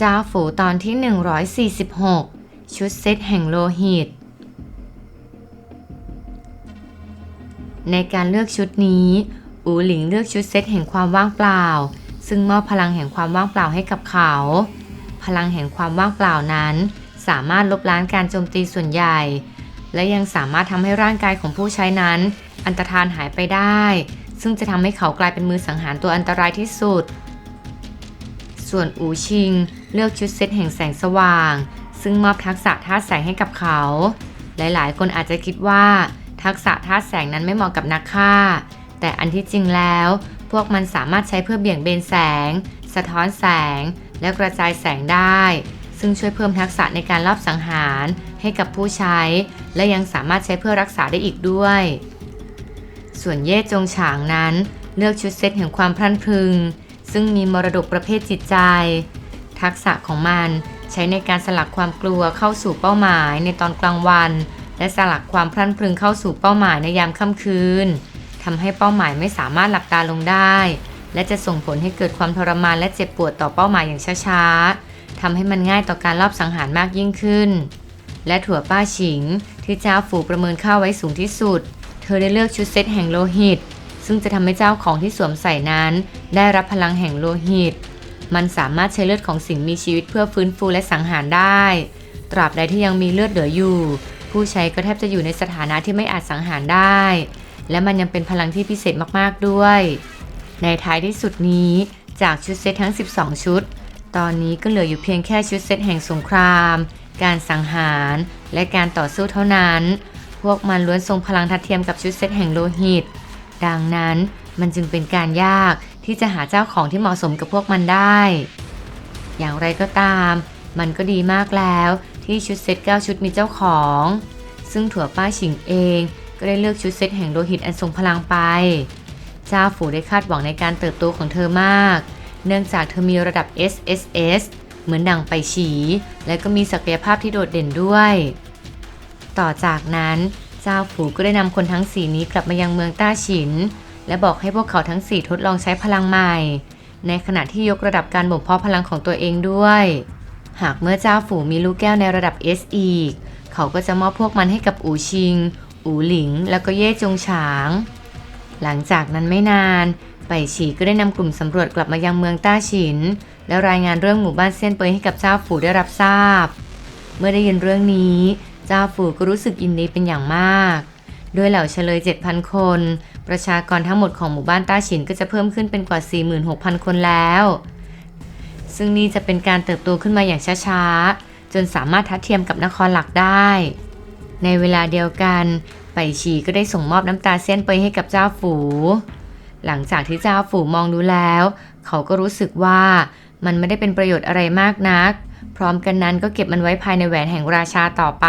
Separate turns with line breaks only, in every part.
จ้าฝูตอนที่ 146 ชุดเซตแห่งโลหิต ในการเลือกชุดนี้ อูหลิงเลือกชุดเซตแห่งความว่างเปล่า ซึ่งมอบพลังแห่งความว่างเปล่าให้กับเขา พลังแห่งความว่างเปล่านั้น สามารถลบล้างการโจมตีส่วนใหญ่ และยังสามารถทำให้ร่างกายของผู้ใช้นั้น อันตรธานหายไปได้ ซึ่งจะทำให้เขากลายเป็นมือสังหารตัวอันตรายที่สุด ส่วนอูชิงเลือกชุดเซตแห่งแสงสว่าง ซึ่งมอบทักษะธาตุแสงให้กับเขา หลายๆ คนอาจจะคิดว่า ทักษะธาตุแสงนั้นไม่เหมาะกับนักฆ่า แต่อันที่จริงแล้ว พวกมันสามารถใช้เพื่อเบี่ยงเบนแสง สะท้อนแสง และกระจายแสงได้ ซึ่งช่วยเพิ่มทักษะในการลอบสังหารให้กับผู้ใช้ และยังสามารถใช้เพื่อรักษาได้อีกด้วย ส่วนเย่จงฉางนั้น เลือกชุดเซตแห่งความพลันพรึง ซึ่งมีมรดกประเภทจิตใจ ทักษะของมันใช้ในการสลักความกลัวเข้าสู่เป้าหมายในตอนกลางวัน และสลักความพลันพรึงเข้าสู่เป้าหมายในยามค่ำคืนทำให้เป้าหมายไม่สามารถหลับตาลงได้ และจะส่งผลให้เกิดความทรมานและเจ็บปวดต่อเป้าหมายอย่างช้าๆทำให้มันง่ายต่อการลอบสังหารมากยิ่งขึ้น และถั่วป้าฉิงที่เจ้าฝูประเมินค่าไว้สูงที่สุด เธอได้เลือกชุดเซตแห่งโลหิต ซึ่งจะทำให้เจ้าของที่สวมใส่นั้น ได้รับพลังแห่งโลหิต มันสามารถใช้เลือดของสิ่งมีชีวิตเพื่อฟื้นฟูและสังหารได้ ตราบใดที่ยังมีเลือดเหลืออยู่ ผู้ใช้ก็แทบจะอยู่ในสถานะที่ไม่อาจสังหารได้ และมันยังเป็นพลังที่พิเศษมากๆด้วย ในท้ายที่สุดนี้จากชุดเซตทั้ง 12 ชุด ตอนนี้ก็เหลืออยู่เพียงแค่ชุดเซตแห่งสงคราม การสังหาร และการต่อสู้เท่านั้น พวกมันล้วนทรงพลังทัดเทียมกับชุดเซตแห่งโลหิต ดังนั้นมันจึงเป็นการยากที่จะหาเจ้าของที่เหมาะสมกับพวกมันได้ อย่างไรก็ตาม มันก็ดีมากแล้วที่ชุดเซต9ชุดมีเจ้าของ ซึ่งถั่วป้าฉิงเองก็ได้เลือกชุดเซตแห่งโลหิตอันทรงพลังไป เจ้าฝูได้คาดหวังในการเติบโตของเธอมาก เนื่องจากเธอมีระดับ SSS เหมือนดังไปฉี และก็มีศักยภาพที่โดดเด่นด้วย ต่อจากนั้น เจ้าฝูก็ได้นำคนทั้งสี่นี้กลับมายังเมืองต้าฉิน และบอกให้พวกเขาทั้งสี่ทดลองใช้พลังใหม่ ในขณะที่ยกระดับการบ่มเพาะพลังของตัวเองด้วย หากเมื่อเจ้าฝูมีลูกแก้วในระดับ S อีก เขาก็จะมอบพวกมันให้กับอูชิง อูหลิง แล้วก็เย่จงฉาง หลังจากนั้นไม่นานไปฉีก็ได้นำกลุ่มสำรวจกลับมายังเมืองต้าฉิน และรายงานเรื่องหมู่บ้านเซียนเปยให้กับเจ้าฝูได้รับทราบ เมื่อได้ยินเรื่องนี้ เจ้าฝูก็รู้สึกยินดีเป็นอย่างมากด้วยเหล่าเฉลย 7,000 คน ประชากรทั้งหมดของหมู่บ้านต้าฉินก็จะเพิ่มขึ้นเป็นกว่า 46,000 คนแล้ว ซึ่งนี่จะเป็นการเติบโตขึ้นมาอย่างช้าๆ จนสามารถทัดเทียมกับนครหลักได้ ในเวลาเดียวกันไปฉีก็ได้ส่งมอบน้ำตาเส้นไปให้กับเจ้าฝู หลังจากที่เจ้าฝูมองดูแล้ว เขาก็รู้สึกว่ามันไม่ได้เป็นประโยชน์อะไรมากนัก พร้อมกันนั้นก็เก็บมันไว้ภายในแหวนแห่งราชาต่อไป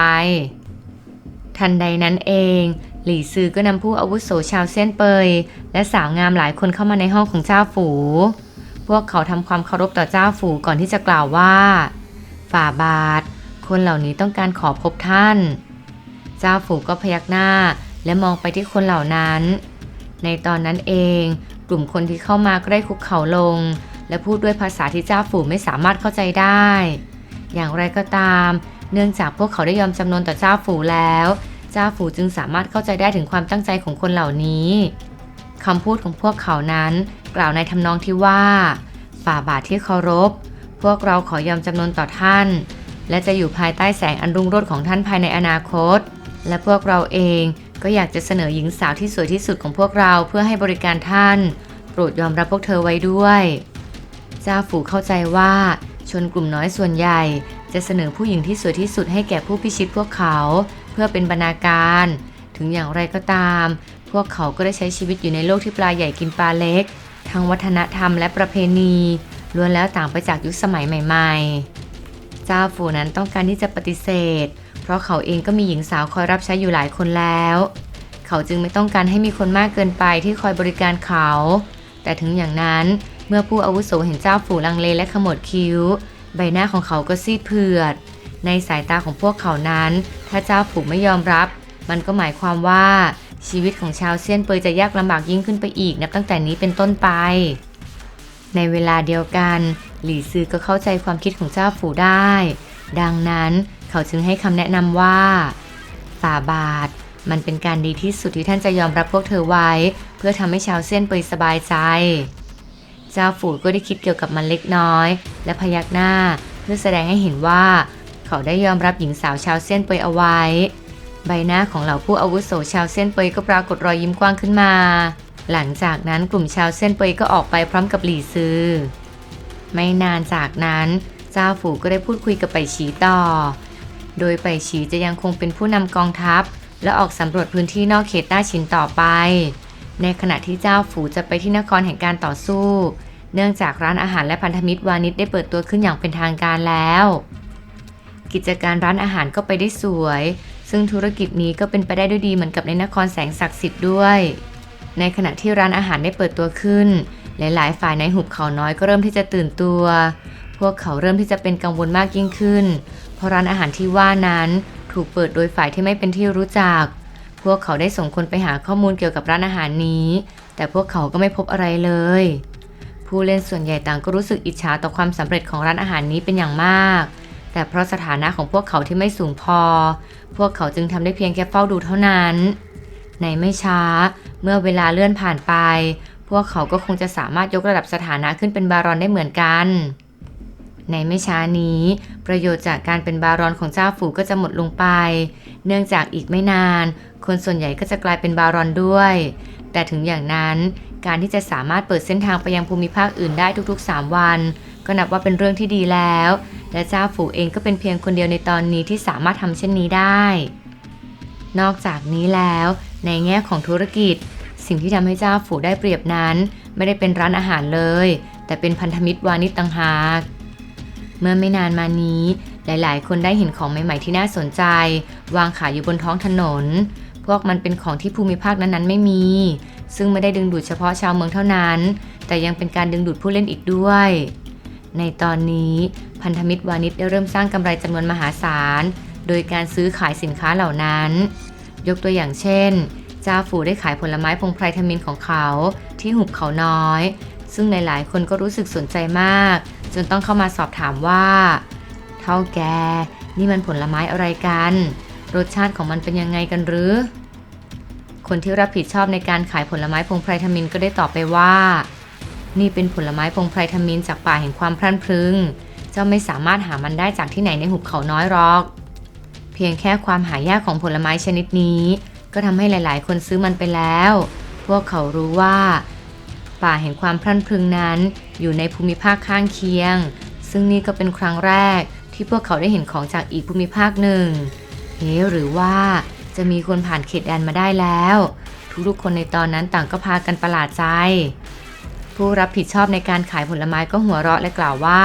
ทันใดนั้นเอง หลี่ซือก็นำผู้อาวุโสชาวเส้นเปย และสาวงามหลายคนเข้ามาในห้องของเจ้าฝูพวกเขาทำความเคารพต่อเจ้าฝูก่อนที่จะกล่าวว่า ฝ่าบาท คนเหล่านี้ต้องการขอพบท่าน เจ้าฝูก็พยักหน้าและมองไปที่คนเหล่านั้น ในตอนนั้นเองกลุ่มคนที่เข้ามาก็ได้คุกเข่าลง และพูดด้วยภาษาที่เจ้าฝูไม่สามารถเข้าใจได้ อย่างไรก็ตาม เนื่องจากพวกเขาได้ยอมจำนนต่อเจ้าฝูแล้ว เจ้าฝูจึงสามารถเข้าใจได้ถึงความตั้งใจของคนเหล่านี้คำพูดของพวกเขานั้น กล่าวในทำนองที่ว่า ฝ่าบาทที่เคารพ พวกเราขอยอมจำนนต่อท่าน และจะอยู่ภายใต้แสงอันรุ่งโรจน์ของท่านภายในอนาคต และพวกเราเองก็อยากจะเสนอหญิงสาวที่สวยที่สุดของพวกเราเพื่อให้บริการท่าน โปรดยอมรับพวกเธอไว้ด้วย เจ้าฝูเข้าใจว่า ชนกลุ่มน้อยส่วนใหญ่ จะเสนอผู้หญิงที่สวยที่สุดให้แก่ผู้พิชิตพวกเขา เพื่อเป็นบรรณาการ ถึงอย่างไรก็ตาม พวกเขาก็ได้ใช้ชีวิตอยู่ในโลกที่ปลาใหญ่กินปลาเล็ก ทั้งวัฒนธรรมและประเพณีล้วนแล้วต่างไปจากยุคสมัยใหม่ ๆ เจ้าฝูนั้นต้องการที่จะปฏิเสธ เพราะเขาเองก็มีหญิงสาวคอยรับใช้อยู่หลายคนแล้ว เขาจึงไม่ต้องการให้มีคนมากเกินไปที่คอยบริการเขา แต่ถึงอย่างนั้น เมื่อผู้อาวุโสเห็นเจ้าฝูลังเลและขมวดคิ้ว ใบหน้าของเขาก็ซีดเผือด ในสายตาของพวกเขานั้น ถ้าเจ้าฝูไม่ยอมรับ มันก็หมายความว่าชีวิตของชาวเซียนเปยจะยากลำบากยิ่งขึ้นไปอีกนับตั้งแต่นี้เป็นต้นไป ในเวลาเดียวกัน หลี่ซือก็เข้าใจความคิดของเจ้าฝูได้ ดังนั้นเขาจึงให้คำแนะนำว่าฝ่าบาท มันเป็นการดีที่สุดที่ท่านจะยอมรับพวกเธอไว้ เพื่อทำให้ชาวเส้นเปยสบายใจ เจ้าฝูก็ได้คิดเกี่ยวกับมันเล็กน้อย และพยักหน้า เพื่อแสดงให้เห็นว่า เขาได้ยอมรับหญิงสาวชาวเส้นเปยเอาไว้ ใบหน้าของเหล่าผู้อาวุโสชาวเส้นเปยก็ปรากฏรอยยิ้มกว้างขึ้นมา หลังจากนั้นกลุ่มชาวเส้นเปยก็ออกไปพร้อมกับหลี่ซือไม่นานจากนั้นเจ้าฝูก็ได้พูดคุยกับไปฉีต่อ โดยไปฉีจะยังคงเป็นผู้นำกองทัพ และออกสำรวจพื้นที่นอกเขตต้าชินต่อไป ในขณะที่เจ้าฝูจะไปที่นครแห่งการต่อสู้ เนื่องจากร้านอาหารและพันธมิตรวานิชได้เปิดตัวขึ้นอย่างเป็นทางการแล้ว กิจการร้านอาหารก็ไปได้สวย ซึ่งธุรกิจนี้ก็เป็นไปได้ด้วยดีเหมือนกับในนครแสงศักดิ์สิทธิ์ด้วย ในขณะที่ร้านอาหารได้เปิดตัวขึ้น หลาย ๆ ฝ่ายในหุบเขาน้อยก็เริ่มที่จะตื่นตัว พวกเขาเริ่มที่จะเป็นกังวลมากยิ่งขึ้น เพราะร้านอาหารที่ว่านั้นถูกเปิดโดยฝ่ายที่ไม่เป็นที่รู้จัก พวกเขาได้ส่งคนไปหาข้อมูลเกี่ยวกับร้านอาหารนี้ แต่พวกเขาก็ไม่พบอะไรเลย ผู้เล่นส่วนใหญ่ต่างก็รู้สึกอิจฉาต่อความสำเร็จของร้านอาหารนี้เป็นอย่างมาก แต่เพราะสถานะของพวกเขาที่ไม่สูงพอ พวกเขาจึงทำได้เพียงแค่เฝ้าดูเท่านั้น ในไม่ช้า เมื่อเวลาเลื่อนผ่านไป พวกเขาก็คงจะสามารถยกระดับสถานะขึ้นเป็นบารอนได้เหมือนกัน ในไม่ช้านี้ ประโยชน์จากการเป็นบารอนของเจ้าฝูก็จะหมดลงไป เนื่องจากอีกไม่นาน คนส่วนใหญ่ก็จะกลายเป็นบารอนด้วยแต่ถึงอย่างนั้น การที่จะสามารถเปิดเส้นทางไปยังภูมิภาคอื่นได้ทุกๆ 3 วัน ก็นับว่าเป็นเรื่องที่ดีแล้ว และเจ้าฝูเองก็เป็นเพียงคนเดียวในตอนนี้ที่สามารถทำเช่นนี้ได้ นอกจากนี้แล้ว ในแง่ของธุรกิจ สิ่งที่ทำให้เจ้าฝูได้เปรียบนั้น ไม่ได้เป็นร้านอาหารเลย แต่เป็นพันธมิตรวานิชต่างหากเมื่อไม่นานมานี้ หลายๆ คนได้เห็นของใหม่ๆที่น่าสนใจ วางขายอยู่บนท้องถนน พวกมันเป็นของที่ภูมิภาคนั้นๆ ไม่มี ซึ่งไม่ได้ดึงดูดเฉพาะชาวเมืองเท่านั้น แต่ยังเป็นการดึงดูดผู้เล่นอีกด้วย ในตอนนี้พันธมิตรวานิชได้เริ่มสร้างกำไรจำนวนมหาศาล โดยการซื้อขายสินค้าเหล่านั้น ยกตัวอย่างเช่นจ้าฝูได้ขายผลไม้พงไพรทมินของเขาที่หุบเขาน้อย ซึ่งหลายๆ คนก็รู้สึกสนใจมาก จนต้องเข้ามาสอบถามว่าเท่าแกนี่มันผลไม้อะไรกัน รสชาติของมันเป็นยังไงกันหรือ คนที่รับผิดชอบในการขายผลไม้พงไพรทมินก็ได้ตอบไปว่า นี่เป็นผลไม้พงไพรทมินจากป่าแห่งความพรั่นพรึง เจ้าไม่สามารถหามันได้จากที่ไหนในหุบเขาน้อยหรอก เพียงแค่ความหายากของผลไม้ชนิดนี้ ก็ทำให้หลาย ๆ คนซื้อมันไปแล้ว พวกเขารู้ว่า ป่าแห่งความพรั่นพรึงนั้น อยู่ในภูมิภาคข้างเคียง ซึ่งนี่ก็เป็นครั้งแรกที่พวกเขาได้เห็นของจากอีกภูมิภาคหนึ่งเฮ้หรือว่า จะมีคนผ่านเขตแดนมาได้แล้ว ทุกๆคนในตอนนั้นต่างก็พากันประหลาดใจ ผู้รับผิดชอบในการขายผลไม้ก็หัวเราะและกล่าวว่า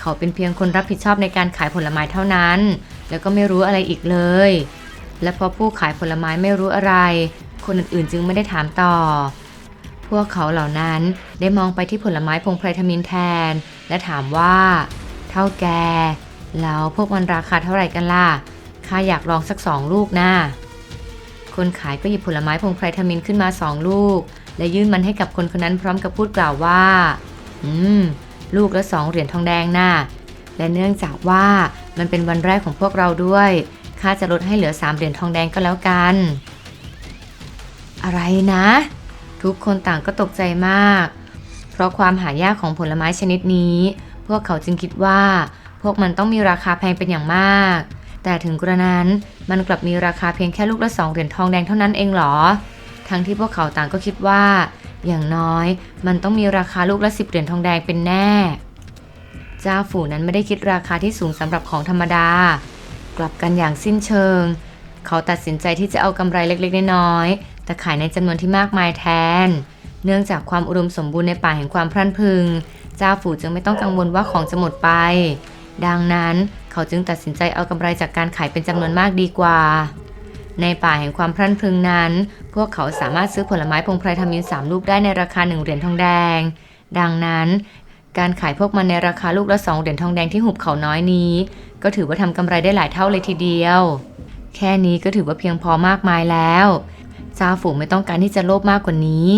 เขาเป็นเพียงคนรับผิดชอบในการขายผลไม้เท่านั้น แล้วก็ไม่รู้อะไรอีกเลย และพอผู้ขายผลไม้ไม่รู้อะไร คนอื่นๆจึงไม่ได้ถามต่อ พวกเขาเหล่านั้นได้มองไปที่ผลไม้พงไพรทมินแทน และถามว่า เท่าแกแล้วพวกมันราคาเท่าไหร่กันล่ะ ข้าอยากลองสักสองลูกนะคนขายก็หยิบผลไม้พงไพรทมินขึ้นมาสองลูก และยื่นมันให้กับคนคนนั้นพร้อมกับพูดกล่าวว่า อืม ลูกละสองเหรียญทองแดงน่ะ และเนื่องจากว่ามันเป็นวันแรกของพวกเราด้วย ข้าจะลดให้เหลือสามเหรียญทองแดงก็แล้วกัน อะไรนะ ทุกคนต่างก็ตกใจมาก เพราะความหายากของผลไม้ชนิดนี้ พวกเขาจึงคิดว่า พวกมันต้องมีราคาแพงเป็นอย่างมาก แต่ถึงกระนั้นมันกลับมีราคาเพียงแค่ลูกละสองเหรียญทองแดงเท่านั้นเองเหรอ ทั้งที่พวกเขาต่างก็คิดว่า อย่างน้อยมันต้องมีราคาลูกละสิบเหรียญทองแดงเป็นแน่ เจ้าฝูนั้นไม่ได้คิดราคาที่สูงสำหรับของธรรมดา กลับกันอย่างสิ้นเชิง เขาตัดสินใจที่จะเอากำไรเล็กๆน้อยๆแต่ขายในจำนวนที่มากมายแทน เนื่องจากความอุดมสมบูรณ์ในป่าแห่งความพรั่นพรึง เจ้าฝูจึงไม่ต้องกังวลว่าของจะหมดไป ดังนั้น เขาจึงตัดสินใจเอากำไรจากการขายเป็นจำนวนมากดีกว่า ในป่าแห่งความพรั่นพรึงนั้น พวกเขาสามารถซื้อผลไม้พงไพรทมินสามลูกได้ในราคาหนึ่งเหรียญทองแดง ดังนั้นการขายพวกมันในราคาลูกละสองเหรียญทองแดงที่หุบเขาน้อยนี้ ก็ถือว่าทำกำไรได้หลายเท่าเลยทีเดียว แค่นี้ก็ถือว่าเพียงพอมากมายแล้วเจ้าฝูไม่ต้องการที่จะโลภมากกว่านี้